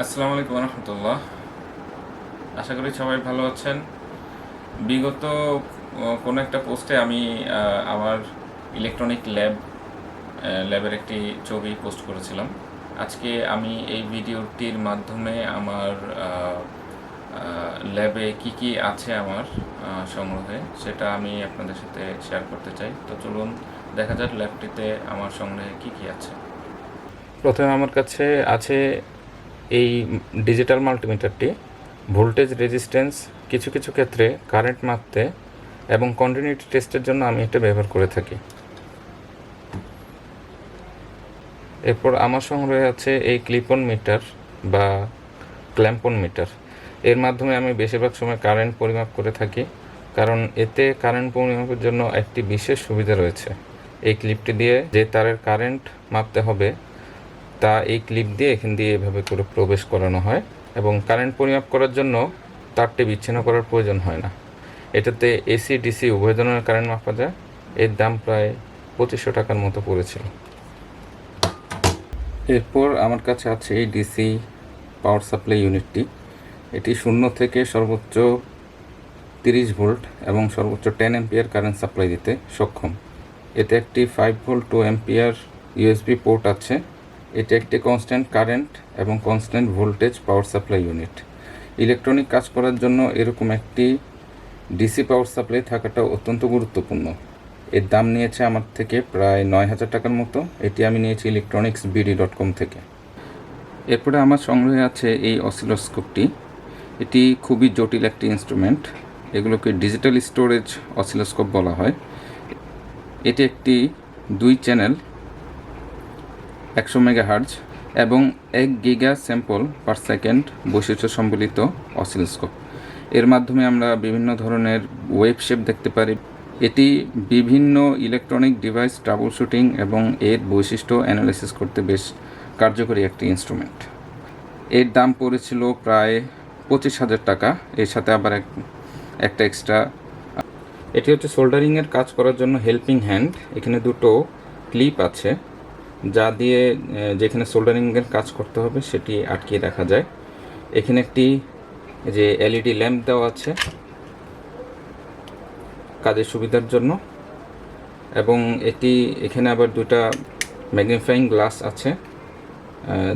আসসালামু আলাইকুম রহমতুল্লাহ আশা করি সবাই ভালো আছেন। বিগত কোনো একটা পোস্টে আমি আমার ইলেকট্রনিক ল্যাব ল্যাবের একটি ছবি পোস্ট করেছিলাম। আজকে আমি এই ভিডিওটির মাধ্যমে আমার ল্যাবে কি কি আছে আমার সংগ্রহে, সেটা আমি আপনাদের সাথে শেয়ার করতে চাই। তো চলুন, দেখা যাক ল্যাবটিতে আমার সংগ্রহে কি কি আছে। প্রথমে আমার কাছে আছে এই ডিজিটাল মাল্টিমিটারটি ভোল্টেজ রেজিস্ট্যান্স কিছু কিছু ক্ষেত্রে কারেন্ট মাপতে এবং কন্টিনিউটি টেস্টের জন্য আমি এটা ব্যবহার করে থাকি। এরপর আমার সংগ্রহে আছে এই ক্লিপন মিটার বা ক্ল্যাম্পন মিটার এর মাধ্যমে আমি বেশিরভাগ সময় কারেন্ট পরিমাপ করে থাকি, কারণ এতে কারেন্ট পরিমাপের জন্য একটি বিশেষ সুবিধা রয়েছে। এই ক্লিপটি দিয়ে যে তারের কারেন্ট মাপতে হবে তা এই ক্লিপ দিয়ে এখান দিয়ে এভাবে করে প্রবেশ করানো হয় এবং কারেন্ট পরিমাপ করার জন্য তারটি বিচ্ছিন্ন করার প্রয়োজন হয় না। এটাতে এসি, ডিসি উভয় ধরনের কারেন্ট মাপা যায়। এর দাম প্রায় পঁচিশশো টাকার মতো পড়েছিল। এরপর আমার কাছে আছে এই ডিসি পাওয়ার সাপ্লাই ইউনিটটি। এটি শূন্য থেকে সর্বোচ্চ তিরিশ ভোল্ট এবং সর্বোচ্চ টেন এম্পিয়ার কারেন্ট সাপ্লাই দিতে সক্ষম। এতে একটি five volt two ampere USB port আছে। এটি একটি কনস্ট্যান্ট কারেন্ট এবং constant voltage power supply unit electronic কাজ করার জন্য এরকম একটি ডিসি পাওয়ার সাপ্লাই থাকাটা অত্যন্ত গুরুত্বপূর্ণ। এর দাম নিয়েছে আমার থেকে প্রায় নয় হাজার টাকার মতো। এটি আমি নিয়েছি ইলেকট্রনিক্স বিডি ডট কম থেকে। এরপরে আমার সংগ্রহে আছে এই অসিলোস্কোপটি এটি খুবই জটিল একটি ইনস্ট্রুমেন্ট এগুলোকে ডিজিটাল স্টোরেজ অসিলোস্কোপ বলা হয়। এটি একটি দুই চ্যানেল একশো মেগাহার্জ এবং এক গিগা স্যাম্পল পার সেকেন্ড বৈশিষ্ট্য সম্বলিত অসিলস্কোপ। এর মাধ্যমে আমরা বিভিন্ন ধরনের ওয়েব শেপ দেখতে পারি। এটি বিভিন্ন ইলেকট্রনিক ডিভাইস ট্রাবল শুটিং এবং এর বৈশিষ্ট্য অ্যানালাইসিস করতে বেশ কার্যকরী একটি ইনস্ট্রুমেন্ট। এর দাম পড়েছিল প্রায় পঁচিশ হাজার টাকা। এর সাথে আবার এক, একটা এক্সট্রা এটি হচ্ছে সোল্ডারিংয়ের কাজ করার জন্য হেল্পিং হ্যান্ড। এখানে দুটো ক্লিপ আছে। যা দিয়ে যেখানে সোল্ডারিংয়ের কাজ করতে হবে সেটি আটকিয়ে রাখা যায়। এখানে একটি, যে এলইডি ল্যাম্প দেওয়া আছে কাজের সুবিধার জন্য। এবং এটি, এখানে আবার দুটা ম্যাগনিফাইং গ্লাস আছে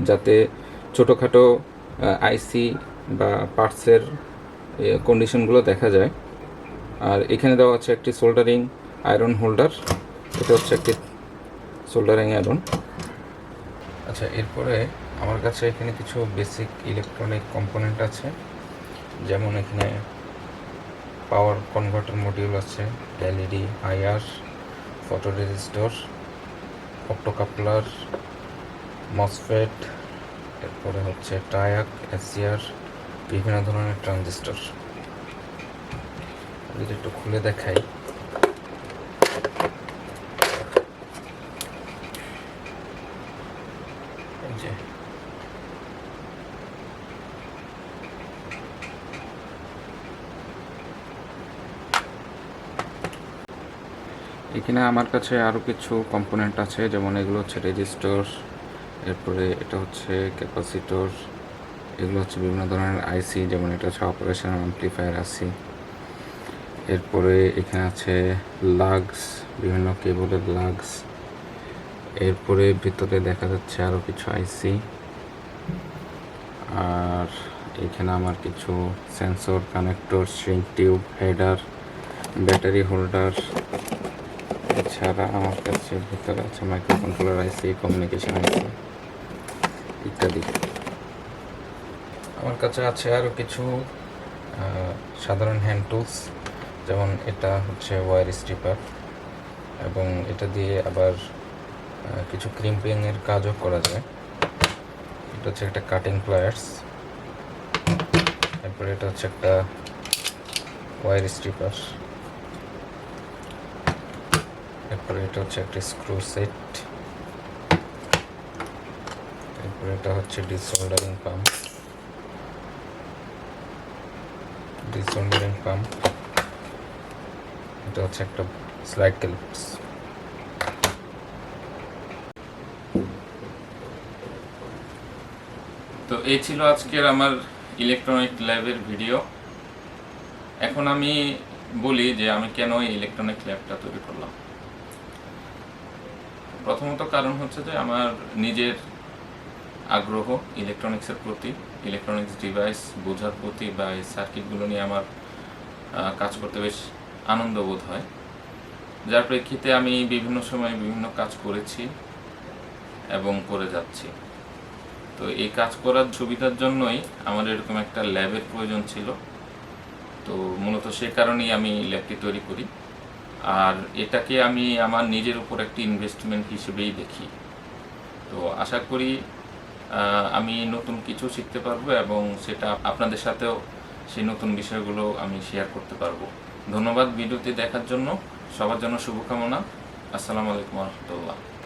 যাতে ছোটোখাটো আইসি বা পার্টসের কন্ডিশনগুলো দেখা যায়। আর এখানে দেওয়া আছে একটি সোল্ডারিং আয়রন হোল্ডার এটা হচ্ছে একটি সোল্ডারিং আয়রন আচ্ছা এরপরে আমার কাছে এখানে কিছু বেসিক ইলেকট্রনিক কম্পোনেন্ট আছে। যেমন এখানে পাওয়ার কনভার্টার মডিউল আছে LED IR photo resistor optocoupler MOSFET এরপরে হচ্ছে টায়াক এসিআর বিভিন্ন ধরনের ট্রানজিস্টর যদি একটু খুলে দেখাই এই যে এখানে আমার কাছে আরও কিছু কম্পোনেন্ট আছে, যেমন এগুলো হচ্ছে রেজিস্টর এরপরে এটা হচ্ছে ক্যাপাসিটর এগুলো হচ্ছে বিভিন্ন ধরনের আইসি যেমন এটা হচ্ছে অপারেশন অ্যাম্প্লিফায়ার আইসি এরপরে এখানে আছে লাগস বিভিন্ন কেবলের লাগস এরপরে ভিতরে দেখা যাচ্ছে আরও কিছু আইসি আর এখানে আমার কিছু sensor connector string tube header battery holder এছাড়া আমার কাছে ভিতরে আছে micro controller IC communication IC ইত্যাদি। আমার কাছে আছে আরও কিছু সাধারণ হ্যান্ড টুলস যেমন এটা হচ্ছে ওয়ার স্ট্রিপার এবং এটা দিয়ে আবার কিছু ক্রিম্পিংয়ের কাজও করা যায়। এটা হচ্ছে একটা কাটিং প্লায়ার্স এরপরে এটা হচ্ছে একটা ওয়ার স্ট্রিপার এরপরে এটা হচ্ছে একটা স্ক্রু সেট এরপরে এটা হচ্ছে ডিসোল্ডারিং পাম্প ডিসোল্ডারিং পাম্প এটা হচ্ছে একটা স্লাইড ক্লিপস তো এই ছিল আজকের আমার ইলেকট্রনিক ল্যাবের ভিডিও এখন আমি বলি যে আমি কেন ইলেকট্রনিক ল্যাবটা তৈরি করলাম। প্রথমত কারণ হচ্ছে যে আমার নিজের আগ্রহ ইলেকট্রনিক্সের প্রতি ইলেকট্রনিক্স ডিভাইস বোঝার প্রতি বা এই সার্কিটগুলো নিয়ে আমার কাজ করতে বেশ আনন্দ বোধ হয়। যার প্রেক্ষিতে আমি বিভিন্ন সময় বিভিন্ন কাজ করেছি এবং করে যাচ্ছি। তো এই কাজ করার সুবিধার জন্যই আমার এরকম একটা ল্যাবের প্রয়োজন ছিল। তো মূলত সে কারণেই আমি ল্যাবটি তৈরি করি। আর এটাকে আমি আমার নিজের উপর একটি ইনভেস্টমেন্ট হিসেবেই দেখি। তো আশা করি আমি নতুন কিছু শিখতে পারব এবং সেটা আপনাদের সাথেও সেই নতুন বিষয়গুলো আমি শেয়ার করতে পারব। ধন্যবাদ ভিডিওটি দেখার জন্য। সবার জন্য শুভকামনা। আসসালামু আলাইকুম রহমতুল্লাহ।